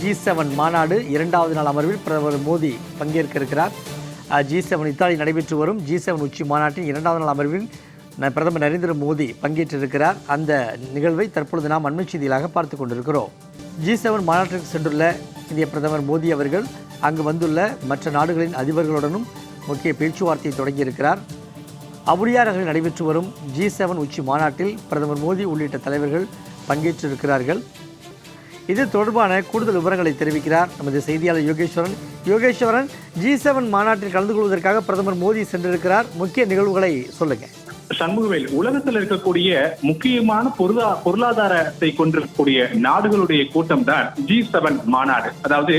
G seven மாநாடு இரண்டாவது நாள் அமர்வில் பிரதமர் மோடி பங்கேற்க இருக்கிறார் ஜி செவன் இத்தாலி நடைபெற்று வரும் ஜி செவன் உச்சி மாநாட்டின் இரண்டாவது நாள் அமர்வில் பிரதமர் நரேந்திர மோடி பங்கேற்றிருக்கிறார். அந்த நிகழ்வை தற்பொழுது நாம் அண்மை செய்திகளாக பார்த்து கொண்டிருக்கிறோம். ஜி செவன் மாநாட்டிற்கு சென்றுள்ள இந்திய பிரதமர் மோடி அவர்கள் அங்கு வந்துள்ள மற்ற நாடுகளின் அதிபர்களுடனும் முக்கிய பேச்சுவார்த்தையை தொடங்கியிருக்கிறார். அபுரியா நகரில் நடைபெற்று வரும் ஜி செவன் உச்சி மாநாட்டில் பிரதமர் மோடி உள்ளிட்ட தலைவர்கள் பங்கேற்றிருக்கிறார்கள். இது தொடர்பான கூடுதல் விவரங்களை தெரிவிக்கிறார் நமது செய்தியாளர் யோகேஸ்வரன். யோகேஸ்வரன் ஜி செவன் மாநாட்டில் கலந்து கொள்வதற்காக பிரதமர் மோடி சென்றிருக்கிறார். முக்கிய நிகழ்வுகளை சொல்லுங்க. சண்முகவேல் உலகத்தில் இருக்கக்கூடிய முக்கியமான பொருளா பொருளாதாரத்தை கொண்டிருக்கக்கூடிய நாடுகளுடைய கூட்டம் தான் ஜி செவன் மாநாடு. அதாவது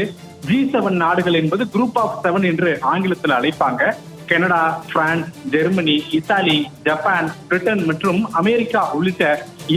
ஜி செவன் நாடுகள் என்பது குரூப் ஆஃப் செவன் என்று ஆங்கிலத்தில் அழைப்பாங்க. Canada France Germany Italy Japan Britain மற்றும் அமெரிக்கா உள்ளிட்ட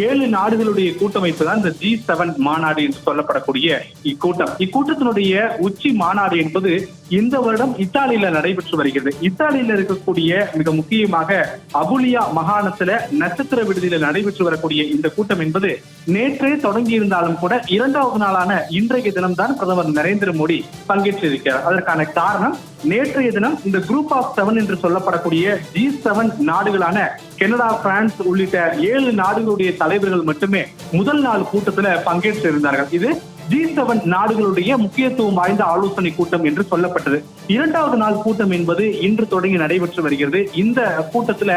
ஏழு நாடுகளுடைய கூட்டமைப்பு தான் இந்த ஜி செவன் மாநாடு என்று சொல்லப்படக்கூடிய இக்கூட்டம். இக்கூட்டத்தினுடைய உச்சி மாநாடு என்பது இந்த வருடம் இத்தாலியில நடைபெற்று வருகிறது. இத்தாலியில இருக்கக்கூடிய மிக முக்கியமாக அபுலியா மாகாணத்துல நட்சத்திர விடுதியில நடைபெற்று வரக்கூடிய இந்த கூட்டம் என்பது நேற்றே தொடங்கி இருந்தாலும் கூட இரண்டாவது நாளான இன்றைய தினம்தான் பிரதமர் நரேந்திர மோடி பங்கேற்றிருக்கிறார். அதற்கான காரணம் நேற்றைய தினம் இந்த குரூப் ஆஃப் செவன் என்று சொல்லப்படக்கூடிய ஜி செவன் நாடுகளான கனடா பிரான்ஸ் உள்ளிட்ட ஏழு நாடுகளுடைய தலைவர்கள் மட்டுமே முதல் நாள் கூட்டத்துல பங்கேற்று இருந்தார்கள் இது ஜி செவன் நாடுகளுடைய முக்கியத்துவம் வாய்ந்த ஆலோசனை கூட்டம் என்று சொல்லப்பட்டது. இரண்டாவது நாள் கூட்டம் என்பது இன்று தொடங்கி நடைபெற்று வருகிறது. இந்த கூட்டத்துல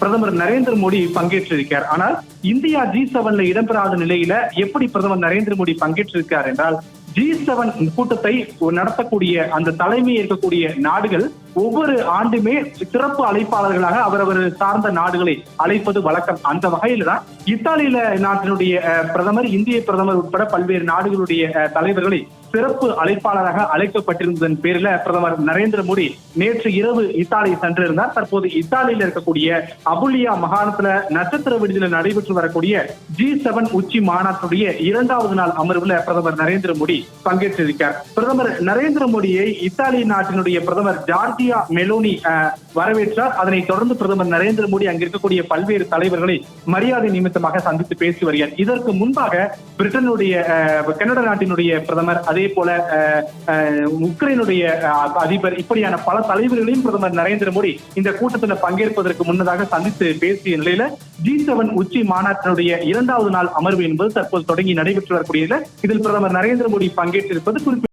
பிரதமர் நரேந்திர மோடி பங்கேற்றிருக்கிறார் ஆனால் இந்தியா ஜி செவன்ல இடம்பெறாத நிலையில எப்படி பிரதமர் நரேந்திர மோடி பங்கேற்றிருக்கிறார் என்றால் ஜி செவன் கூட்டத்தை நடத்தக்கூடிய அந்த தலைமை இருக்கக்கூடிய நாடுகள் ஒவ்வொரு ஆண்டுமே சிறப்பு அழைப்பாளர்களாக அவரவர் சார்ந்த நாடுகளை அழைப்பது வழக்கம். அந்த வகையில தான் இத்தாலியில நாட்டினுடைய பிரதமர் இந்திய பிரதமர் உட்பட பல்வேறு நாடுகளுடைய தலைவர்களை சிறப்பு அழைப்பாளராக அழைக்கப்பட்டிருந்ததன் பேரில் பிரதமர் நரேந்திர மோடி நேற்று இரவு இத்தாலி சென்றிருந்தார். தற்போது இத்தாலியில் இருக்கக்கூடிய அபுலியா மாகாணத்துல நட்சத்திர விடுதியில் நடைபெற்று வரக்கூடிய ஜி செவன் உச்சி மாநாட்டுடைய இரண்டாவது நாள் அமர்வுல பிரதமர் நரேந்திர மோடி பங்கேற்றிருக்கார். பிரதமர் நரேந்திர மோடியை இத்தாலி நாட்டினுடைய பிரதமர் ஜார்ஜ் சாத்தியா மெலோனி வரவேற்றார். அதனைத் தொடர்ந்து பிரதமர் நரேந்திர மோடி அங்க இருக்கக்கூடிய பல்வேறு தலைவர்களை மரியாதை நிமித்தமாக சந்தித்து பேசி வருகிறார். இதற்கு முன்பாக பிரிட்டனுடைய கனடா நாட்டினுடைய பிரதமர் அதே போல உக்ரைனுடைய அதிபர் இப்படியான பல தலைவர்களையும் பிரதமர் நரேந்திர மோடி இந்த கூட்டத்தில் பங்கேற்பதற்கு முன்னதாக சந்தித்து பேசிய நிலையில ஜி செவன் உச்சி மாநாட்டினுடைய இரண்டாவது நாள் அமர்வு என்பது தற்போது தொடங்கி நடைபெற்று வரக்கூடியதுல இதில் பிரதமர் நரேந்திர மோடி பங்கேற்றிருப்பது குறிப்பிட்ட